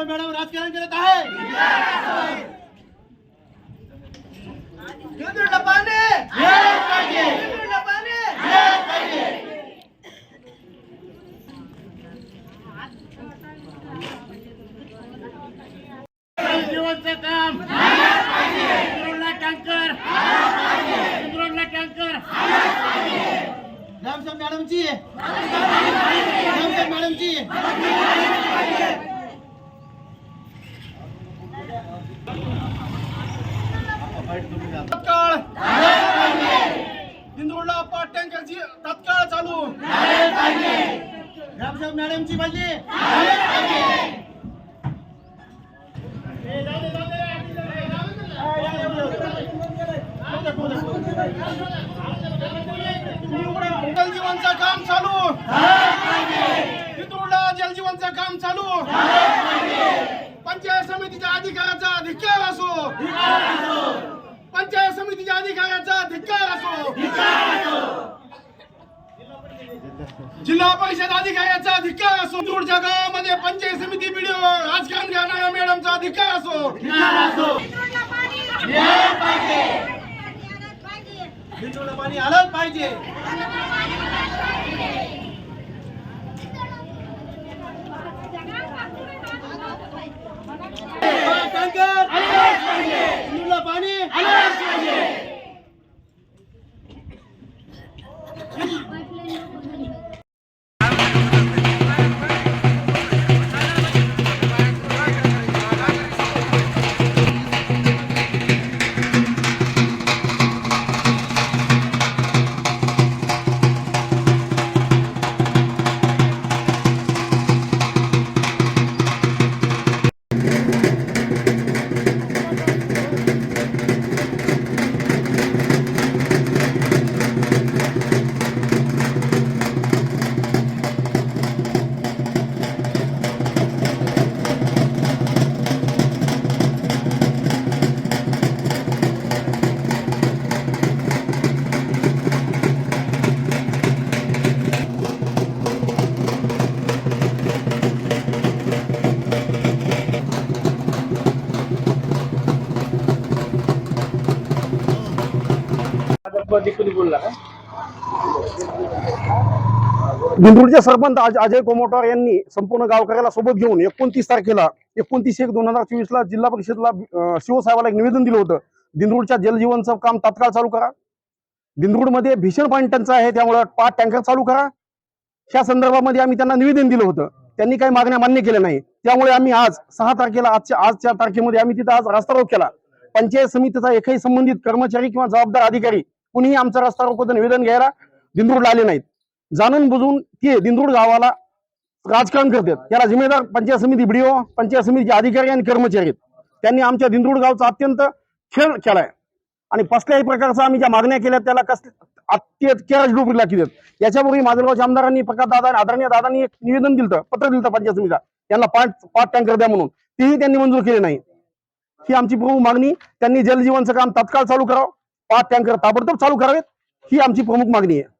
Madam राजकारण करत आहे हिंदूला पाणी हिंदूला पाणी जीवनचं काम इंद्रोडला टँकर इंद्रोडला टँकर रामसाहेब मॅडमची रामसाहेब मॅडमची तत्काळ इंद्रोडला टँकरची तत्काळ चालू रामसाहेब मॅडमची पाहिजे जलजीवनचं काम चालू. पितुर्डा जलजीवनचं काम चालू. पंचायत समितीच्या अधिकाराचा धिक्कार असो. पंचायत समितीच्या अधिकाराचा धिक्कार असो. जिल्हा परिषद अधिकाऱ्याचा अधिकार असो. पितुर्डच्या गावामध्ये पंचायत समिती व्हिडिओ राजकारण करणाऱ्या मॅडमचा अधिकार असो. पितुर्डा पाणी आलंच पाहिजे. दिंडूरचे सरपंच अजय कोमोटार यांनी संपूर्ण गावकऱ्याला सोबत घेऊन एकोणतीस तारखेला एकोणतीस एक दोन हजार चोवीस ला जिल्हा परिषदला शिवसाहेबाला एक निवेदन दिलं होतं. दिंडूरच्या जलजीवनचं काम तात्काळ चालू करा. दिंडूरमध्ये भीषण पाणी टंचाई आहे त्यामुळे पाच टँकर चालू करा. ह्या संदर्भामध्ये आम्ही त्यांना निवेदन दिलं होतं. त्यांनी काही मागण्या मान्य केल्या नाही. त्यामुळे आम्ही आज सहा तारखेला आजच्या आजच्या तारखेमध्ये आम्ही तिथं आज रास्ता रोख केला. पंचायत समितीचा एकही संबंधित कर्मचारी किंवा जबाबदार अधिकारी कुणीही आमचा रस्ता रोकोचं निवेदन घ्यायला दिंडूरला आले नाहीत. जाणून बुजून ते दिंडूर गावाला राजकारण करतात. याला जिम्मेदार पंचायत समिती बीडीओ पंचायत समितीचे अधिकारी आणि कर्मचारी आहेत. त्यांनी आमच्या दिंडूर गावचा अत्यंत खेळ केलाय आणि कसल्याही प्रकारचा आम्ही ज्या मागण्या केल्या त्याला कस अत्यंत डोबरी लागली याच्यापूर्वी माझलगावच्या आमदारांनी प्रकाश दादा आणि आदरणीय दादांनी एक निवेदन दिलं पत्र दिलं पंचायत समितीला. त्यांना पाच पाच टँकर द्या म्हणून. तेही त्यांनी मंजूर केले नाही ही आमची प्रमुख मागणी. त्यांनी जलजीवनचं काम तात्काळ चालू करावं. पाच टँकर ताबडतोब चालू करावेत ही आमची प्रमुख मागणी आहे.